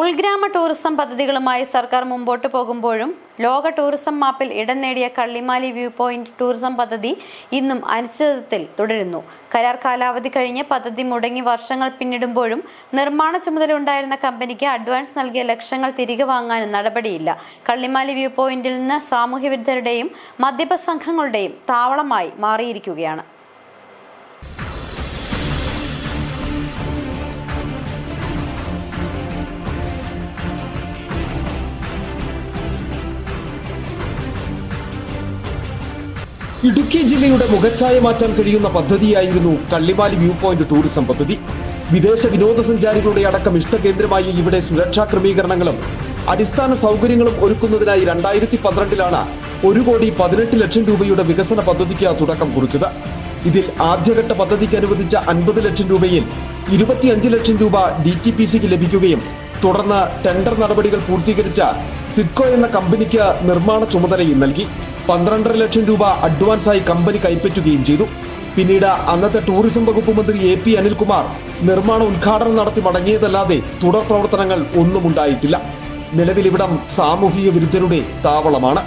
ഉൾഗ്രാമ tourism പദ്ധതികളുമായി സർക്കാർ മുമ്പോട്ട് പോകുമ്പോഴും ലോക ടൂറിസം മാപ്പിൽ ഇടം നേടിയ കള്ളിമാലി വ്യൂ പോയിന്റ് ടൂറിസം പദ്ധതി ഇന്നും അനിശ്ചിതത്വത്തിൽ തുടരുന്നു. കരാർ കാലാവധി കഴിഞ്ഞ് പദ്ധതി മുടങ്ങി വർഷങ്ങൾ പിന്നിടുമ്പോഴും നിർമ്മാണ ചുമതല ഉണ്ടായിരുന്ന കമ്പനിക്ക് അഡ്വാൻസ് നൽകിയ ലക്ഷങ്ങൾ തിരികെ വാങ്ങാനും നടപടിയില്ല. കള്ളിമാലി വ്യൂ പോയിന്റിൽ നിന്ന് സാമൂഹ്യ വിരുദ്ധരുടെയും മദ്യപ സംഘങ്ങളുടെയും താവളമായി മാറിയിരിക്കുകയാണ്. ഇടുക്കി ജില്ലയുടെ മുഖച്ഛായ മാറ്റാൻ കഴിയുന്ന പദ്ധതിയായിരുന്നു കള്ളിമാലി വ്യൂ പോയിന്റ് ടൂറിസം പദ്ധതി. വിദേശ വിനോദസഞ്ചാരികളുടെ അടക്കം ഇഷ്ടകേന്ദ്രമായി ഇവിടെ സുരക്ഷാ ക്രമീകരണങ്ങളും അടിസ്ഥാന സൗകര്യങ്ങളും ഒരുക്കുന്നതിനായി രണ്ടായിരത്തി പന്ത്രണ്ടിലാണ് ഒരു കോടി പതിനെട്ട് ലക്ഷം രൂപയുടെ വികസന പദ്ധതിക്ക് തുടക്കം കുറിച്ചത്. ഇതിൽ ആദ്യഘട്ട പദ്ധതിക്ക് അനുവദിച്ച അൻപത് ലക്ഷം രൂപയിൽ ഇരുപത്തിയഞ്ച് ലക്ഷം രൂപ ഡി ടി പി സിക്ക് ലഭിക്കുകയും തുടർന്ന് ടെൻഡർ നടപടികൾ പൂർത്തീകരിച്ച സിഡ്കോ എന്ന കമ്പനിക്ക് നിർമ്മാണ ചുമതലയും നൽകി. പന്ത്രണ്ടര ലക്ഷം രൂപ അഡ്വാൻസായി കമ്പനി കൈപ്പറ്റുകയും ചെയ്തു. പിന്നീട് അന്നത്തെ ടൂറിസം വകുപ്പ് മന്ത്രി എ പി അനിൽകുമാർ നിർമ്മാണ ഉദ്ഘാടനം നടത്തി മടങ്ങിയതല്ലാതെ തുടർ പ്രവർത്തനങ്ങൾ ഒന്നും ഉണ്ടായിട്ടില്ല. നിലവിൽ ഇവിടം സാമൂഹിക വിരുദ്ധരുടെ താവളമാണ്.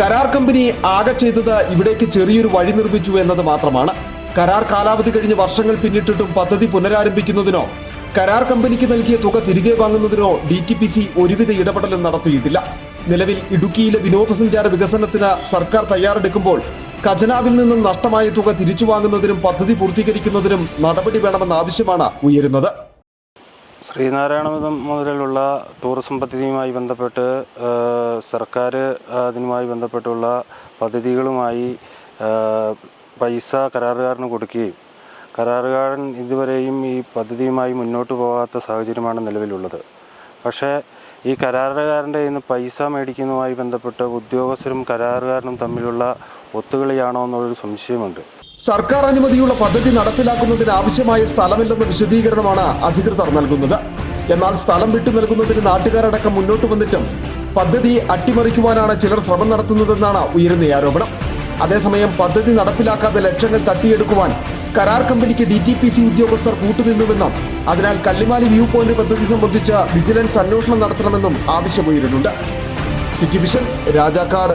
കരാർ കമ്പനി ആകെ ചെയ്തത് ഇവിടേക്ക് ചെറിയൊരു വഴി നിർമ്മിച്ചു എന്നത് മാത്രമാണ്. കരാർ കാലാവധി കഴിഞ്ഞ് വർഷങ്ങൾ പിന്നിട്ടിട്ടും പദ്ധതി പുനരാരംഭിക്കുന്നതിനോ കരാർ കമ്പനിക്ക് നൽകിയ തുക തിരികെ വാങ്ങുന്നതിനോ ഡി ടി പി സി ഒരുവിധ ഇടപെടലും നടത്തിയിട്ടില്ല. നിലവിൽ ഇടുക്കിയിലെ വിനോദസഞ്ചാര വികസനത്തിന് സർക്കാർ തയ്യാറെടുക്കുമ്പോൾ ഖജനാവിൽ നിന്നും നഷ്ടമായ തുക തിരിച്ചു വാങ്ങുന്നതിനും പദ്ധതി പൂർത്തീകരിക്കുന്നതിനും നടപടി വേണമെന്ന ആവശ്യമാണ് ഉയരുന്നത്. ശ്രീനാരായണപുരം മുതലുള്ള ടൂറിസം പദ്ധതിയുമായി ബന്ധപ്പെട്ട് സർക്കാർ അതിനുമായി ബന്ധപ്പെട്ടുള്ള പദ്ധതികളുമായി പൈസ കരാറുകാരന് കൊടുക്കുകയും കരാറുകാരൻ ഇതുവരെയും ഈ പദ്ധതിയുമായി മുന്നോട്ട് പോകാത്ത സാഹചര്യമാണ് നിലവിലുള്ളത്. പക്ഷേ ഈ കരാറുകാരന്റെ ഇന്ന് പൈസ മേടിക്കുന്നതുമായി ബന്ധപ്പെട്ട് ഉദ്യോഗസ്ഥരും കരാറുകാരനും തമ്മിലുള്ള ഒത്തുകളിയാണോ എന്നുള്ളൊരു സംശയമുണ്ട്. സർക്കാർ അനുമതിയുള്ള പദ്ധതി നടപ്പിലാക്കുന്നതിന് ആവശ്യമായ സ്ഥലമില്ലെന്ന വിശദീകരണമാണ് അധികൃതർ നൽകുന്നത്. എന്നാൽ സ്ഥലം വിട്ടു നൽകുന്നതിന് നാട്ടുകാരടക്കം മുന്നോട്ട് വന്നിട്ടും പദ്ധതി അട്ടിമറിക്കുവാനാണ് ചിലർ ശ്രമം നടത്തുന്നതെന്നാണ് ഉയരുന്ന ആരോപണം. അതേസമയം പദ്ധതി നടപ്പിലാക്കാതെ ലക്ഷങ്ങൾ തട്ടിയെടുക്കുവാൻ കരാർ കമ്പനിക്ക് ഡി ടി പി സി ഉദ്യോഗസ്ഥർ കൂട്ടുനിന്നുവെന്നും അതിനാൽ കല്ലിമാലി വ്യൂ പോയിന്റ് പദ്ധതി സംബന്ധിച്ച് വിജിലൻസ് അന്വേഷണം നടത്തണമെന്നും ആവശ്യമുയരുന്നുണ്ട്. City vision Rajakkad.